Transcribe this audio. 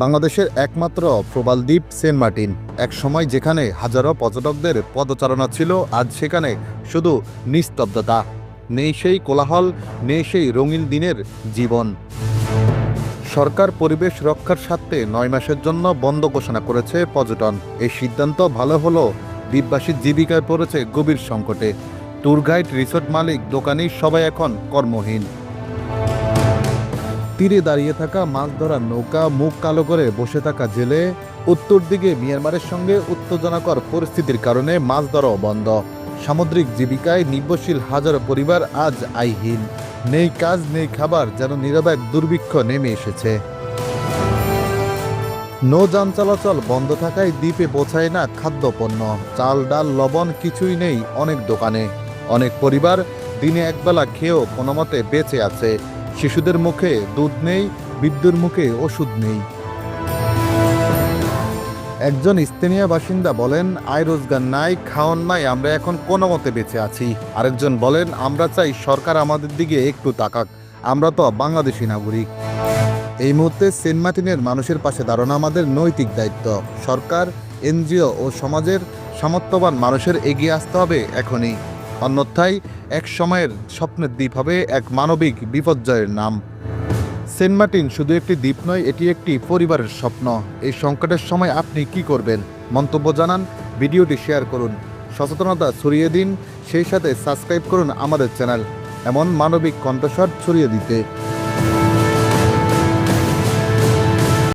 বাংলাদেশের একমাত্র প্রবাল দ্বীপ সেন্ট মার্টিন এক সময় যেখানে হাজারো পর্যটকদের পদচারণা ছিল, আজ সেখানে শুধু নিস্তব্ধতা। নেই সেই কোলাহল, নেই সেই রঙিন দিনের জীবন। সরকার পরিবেশ রক্ষার স্বার্থে নয় মাসের জন্য বন্ধ ঘোষণা করেছে পর্যটন। এই সিদ্ধান্ত ভালো হলো, দ্বীপবাসীর জীবিকায় পড়েছে গভীর সংকটে। ট্যুর গাইড রিসোর্ট মালিক দোকানি সবাই এখন কর্মহীন। তীরে দাঁড়িয়ে থাকা মাছ ধরার নৌকা মুখ কালো করে বসে থাকা জেলে উত্তর দিকে মিয়ানমারের সঙ্গে উত্তেজনাকর পরিস্থিতির কারণে মাছ ধরাও বন্ধ। সামুদ্রিক জীবিকায় নির্ভরশীল হাজারো পরিবার আজ আইহীন। নেই কাজ, নেই খাবার যেন নীরব দুর্ভিক্ষ নেমে এসেছে। নৌযান চলাচল বন্ধ থাকায় দ্বীপে পৌঁছায় না খাদ্যপণ্য। চাল, ডাল, লবণ কিছুই নেই অনেক দোকানে। অনেক পরিবার দিনে একবেলা খেয়েও কোনো মতে বেঁচে আছে। শিশুদের মুখে দুধ নেই, বৃদ্ধর মুখে ওষুধ নেই। একজন স্থানীয় বাসিন্দা বলেন, আয় রোজগার নাই খাওয়ান নাই, আমরা এখন কোনো মতে বেঁচে আছি। আরেকজন বলেন, আমরা চাই সরকার আমাদের দিকে একটু তাকাক, আমরা তো বাংলাদেশি নাগরিক। এই মুহূর্তে সেন্ট মার্টিনের মানুষের পাশে দাঁড়ানো আমাদের নৈতিক দায়িত্ব। সরকার, এনজিও ও সমাজের সামর্থ্যবান মানুষের এগিয়ে আসতে হবে এখনই। অন্যথায় এক সময়ের স্বপ্নের দ্বীপ হবে এক মানবিক বিপর্যয়ের নাম। সেন্ট মার্টিন শুধু একটি দ্বীপ নয়, এটি একটি পরিবারের স্বপ্ন। এই সংকটের সময় আপনি কি করবেন? মন্তব্য জানান, ভিডিওটি শেয়ার করুন। সচেতনতা ছড়িয়ে দিন, সেই সাথে সাবস্ক্রাইব করুন আমাদের চ্যানেল। এমন মানবিক কণ্ঠস্বর ছড়িয়ে দিতে।